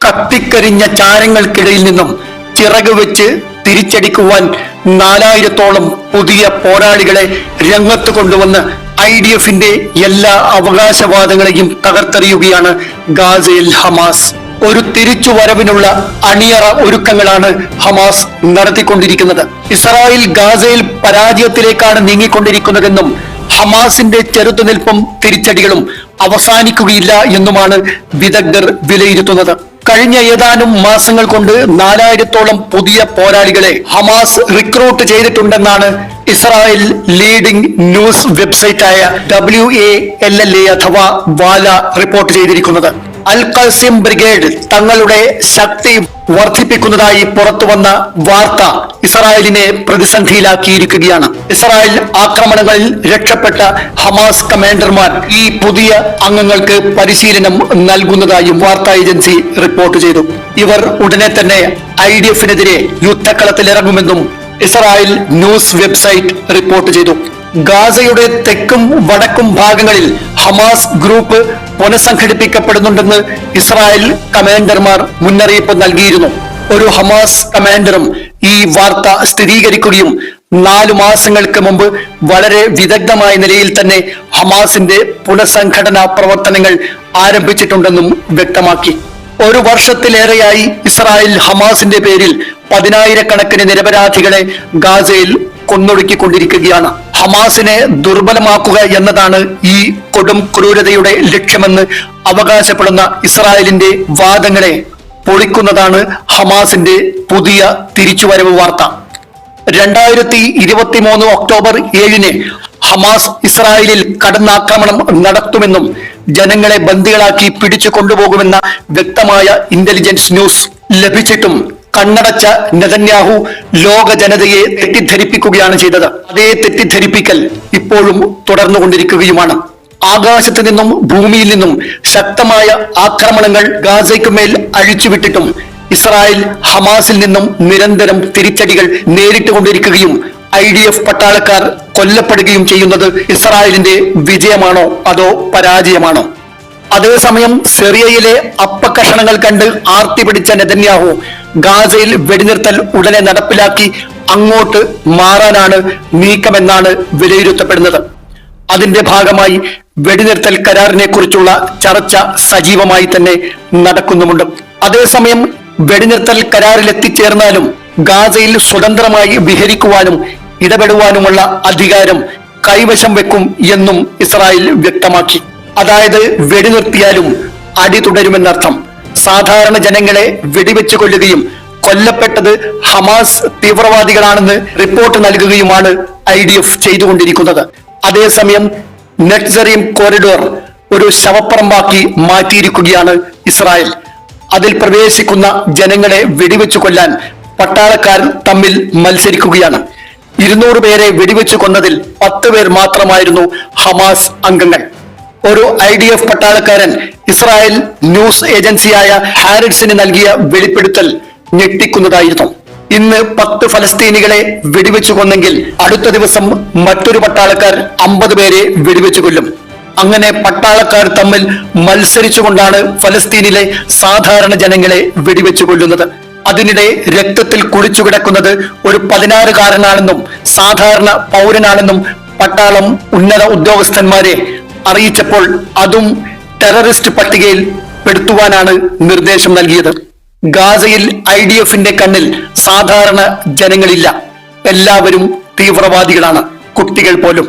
കത്തിക്കരിഞ്ഞ ചാരങ്ങൾക്കിടയിൽ നിന്നും ചിറക് വെച്ച് തിരിച്ചടിക്കുവാൻ നാലായിരത്തോളം പുതിയ പോരാളികളെ രംഗത്ത് കൊണ്ടുവന്ന് ഐ ഡി എഫിന്റെ എല്ലാ അവകാശവാദങ്ങളെയും തകർത്തെറിയുകയാണ് ഗാസയിൽ ഹമാസ്. ഒരു തിരിച്ചുവരവിനുള്ള അണിയറ ഒരുക്കങ്ങളാണ് ഹമാസ് നടത്തിക്കൊണ്ടിരിക്കുന്നത്. ഇസ്രായേൽ ഗാസയിൽ പരാജയത്തിലേക്കാണ് നീങ്ങിക്കൊണ്ടിരിക്കുന്നതെന്നും ഹമാസിന്റെ ചെറുത്തുനിൽപ്പും തിരിച്ചടികളും അവസാനിക്കുകയില്ല എന്നുമാണ് വിദഗ്ധർ വിലയിരുത്തുന്നത്. കഴിഞ്ഞ ഏതാനും മാസങ്ങൾ കൊണ്ട് നാലായിരത്തോളം പുതിയ പോരാളികളെ ഹമാസ് റിക്രൂട്ട് ചെയ്തിട്ടുണ്ടെന്നാണ് Israel leading news വെബ്സൈറ്റായ W A L L A അഥവാ വാല റിപ്പോർട്ട് ചെയ്തിരിക്കുന്നത്. അൽ ഖസിം ബ്രിഗേഡ് തങ്ങളുടെ ശക്തി വർദ്ധിപ്പിക്കുന്നതായി പുറത്തുവന്ന വാർത്ത ഇസ്രായേലിനെ പ്രതിസന്ധിയിലാക്കിയിരിക്കുകയാണ്. ഇസ്രായേൽ ആക്രമണങ്ങളിൽ രക്ഷപ്പെട്ട ഹമാസ് കമാൻഡർമാർ ഈ പുതിയ അംഗങ്ങൾക്ക് പരിശീലനം നൽകുന്നതായും വാർത്താ ഏജൻസി റിപ്പോർട്ട് ചെയ്തു. ഇവർ ഉടനെ തന്നെ ഐ ഡി എഫിനെതിരെ യുദ്ധക്കളത്തിലിറങ്ങുമെന്നും ഇസ്രായേൽ ന്യൂസ് വെബ്സൈറ്റ് റിപ്പോർട്ട് ചെയ്തു. ഗാസയുടെ തെക്കും വടക്കും ഭാഗങ്ങളിൽ ഹമാസ് ഗ്രൂപ്പ് പുനഃസംഘടിപ്പിക്കപ്പെടുന്നുണ്ടെന്ന് ഇസ്രായേൽ കമാൻഡർമാർ മുന്നറിയിപ്പ് നൽകിയിരുന്നു. ഒരു ഹമാസ് കമാൻഡറും ഈ വാർത്ത സ്ഥിരീകരിക്കുകയും നാലു മാസങ്ങൾക്ക് മുമ്പ് വളരെ വിദഗ്ധമായ നിലയിൽ തന്നെ ഹമാസിന്റെ പുനഃസംഘടനാ പ്രവർത്തനങ്ങൾ ആരംഭിച്ചിട്ടുണ്ടെന്നും വ്യക്തമാക്കി. ഒരു വർഷത്തിലേറെയായി ഇസ്രായേൽ ഹമാസിന്റെ പേരിൽ പതിനായിരക്കണക്കിന് നിരപരാധികളെ ഗാസയിൽ കൊന്നൊടുക്കിക്കൊണ്ടിരിക്കുകയാണ്. ഹമാസിനെ ദുർബലമാക്കുക എന്നതാണ് ഈ കൊടും ക്രൂരതയുടെ ലക്ഷ്യമെന്ന് അവകാശപ്പെടുന്ന ഇസ്രായേലിന്റെ വാദങ്ങളെ പൊളിക്കുന്നതാണ് ഹമാസിന്റെ പുതിയ തിരിച്ചുവരവ് വാർത്ത. രണ്ടായിരത്തി ഇരുപത്തി മൂന്ന് ഒക്ടോബർ ഏഴിന് ഹമാസ് ഇസ്രായേലിൽ കടന്നാക്രമണം നടത്തുമെന്നും ജനങ്ങളെ ബന്ദികളാക്കി പിടിച്ചു കൊണ്ടുപോകുമെന്ന വ്യക്തമായ ഇന്റലിജൻസ് ന്യൂസ് ലഭിച്ചിട്ടും കണ്ണടച്ച നെതന്യാഹു ലോക ജനതയെ തെറ്റിദ്ധരിപ്പിക്കുകയാണ് ചെയ്തത്. അതേ തെറ്റിദ്ധരിപ്പിക്കൽ ഇപ്പോഴും തുടർന്നുകൊണ്ടിരിക്കുകയുമാണ്. ആകാശത്ത് നിന്നും ഭൂമിയിൽ നിന്നും ശക്തമായ ആക്രമണങ്ങൾ ഗാസയ്ക്ക് മേൽ അഴിച്ചുവിട്ടിട്ടും ഇസ്രായേൽ ഹമാസിൽ നിന്നും നിരന്തരം തിരിച്ചടികൾ നേരിട്ടുകൊണ്ടിരിക്കുകയും ഐ ഡി എഫ് പട്ടാളക്കാർ കൊല്ലപ്പെടുകയും ചെയ്യുന്നത് ഇസ്രായേലിന്റെ വിജയമാണോ അതോ പരാജയമാണോ? അതേസമയം സിറിയയിലെ അപ്പക്കഷണങ്ങൾ കണ്ട് ആർത്തി പിടിച്ച നെതന്യാഹു ഗാസയിൽ വെടിനിർത്തൽ ഉടനെ നടപ്പിലാക്കി അങ്ങോട്ട് മാറാനാണ് നീക്കമെന്നാണ് വിലയിരുത്തപ്പെടുന്നത്. അതിന്റെ ഭാഗമായി വെടിനിർത്തൽ കരാറിനെ കുറിച്ചുള്ള ചർച്ച സജീവമായി തന്നെ നടക്കുന്നുമുണ്ട്. അതേസമയം വെടിനിർത്തൽ കരാറിൽ എത്തിച്ചേർന്നാലും ഗാസയിൽ സ്വതന്ത്രമായി വിഹരിക്കുവാനും ഇടപെടുവാനുമുള്ള അധികാരം കൈവശം വെക്കും എന്നും ഇസ്രായേൽ വ്യക്തമാക്കി. അതായത് വെടിനിർത്തിയാലും അടി തുടരുമെന്നർത്ഥം. സാധാരണ ജനങ്ങളെ വെടിവെച്ചു കൊല്ലുകയും കൊല്ലപ്പെട്ടത് ഹമാസ് തീവ്രവാദികളാണെന്ന് റിപ്പോർട്ട് നൽകുകയുമാണ് ഐ ഡി എഫ് ചെയ്തുകൊണ്ടിരിക്കുന്നത്. അതേസമയം നെറ്റ്സറിയം കോറിഡോർ ഒരു ശവപ്പറമ്പാക്കി മാറ്റിയിരിക്കുകയാണ് ഇസ്രായേൽ. അതിൽ പ്രവേശിക്കുന്ന ജനങ്ങളെ വെടിവെച്ചു കൊല്ലാൻ പട്ടാളക്കാർ തമ്മിൽ മത്സരിക്കുകയാണ്. ഇരുന്നൂറ് പേരെ വെടിവെച്ചു കൊന്നതിൽ പത്ത് പേർ മാത്രമായിരുന്നു ഹമാസ് അംഗങ്ങൾ. ഒരു ഐ ഡി എഫ് പട്ടാളക്കാരൻ ഇസ്രായേൽ ന്യൂസ് ഏജൻസിയായ ഹാരിഡ്സിന് നൽകിയ വെളിപ്പെടുത്തൽ ഞെട്ടിക്കുന്നതായിരുന്നു. ഇന്ന് പത്ത് ഫലസ്തീനികളെ വെടിവെച്ചു കൊന്നെങ്കിൽ അടുത്ത ദിവസം മറ്റൊരു പട്ടാളക്കാർ അമ്പത് പേരെ വെടിവെച്ചു കൊല്ലും. അങ്ങനെ പട്ടാളക്കാർ തമ്മിൽ മത്സരിച്ചുകൊണ്ടാണ് ഫലസ്തീനിലെ സാധാരണ ജനങ്ങളെ വെടിവെച്ചു കൊല്ലുന്നത്. അതിനിടെ രക്തത്തിൽ കുളിച്ചു കിടക്കുന്നത് ഒരു പതിനാറുകാരനാണെന്നും സാധാരണ പൗരനാണെന്നും പട്ടാളം ഉന്നത ഉദ്യോഗസ്ഥന്മാരെ അറിയിച്ചപ്പോൾ അതും ടെററിസ്റ്റ് പട്ടികയിൽ പെടുത്തുവാനാണ് നിർദ്ദേശം നൽകിയത്. ഗാസയിൽ ഐ ഡി എഫിന്റെ കണ്ണിൽ സാധാരണ ജനങ്ങളില്ല. എല്ലാവരും തീവ്രവാദികളാണ്. കുട്ടികൾ പോലും.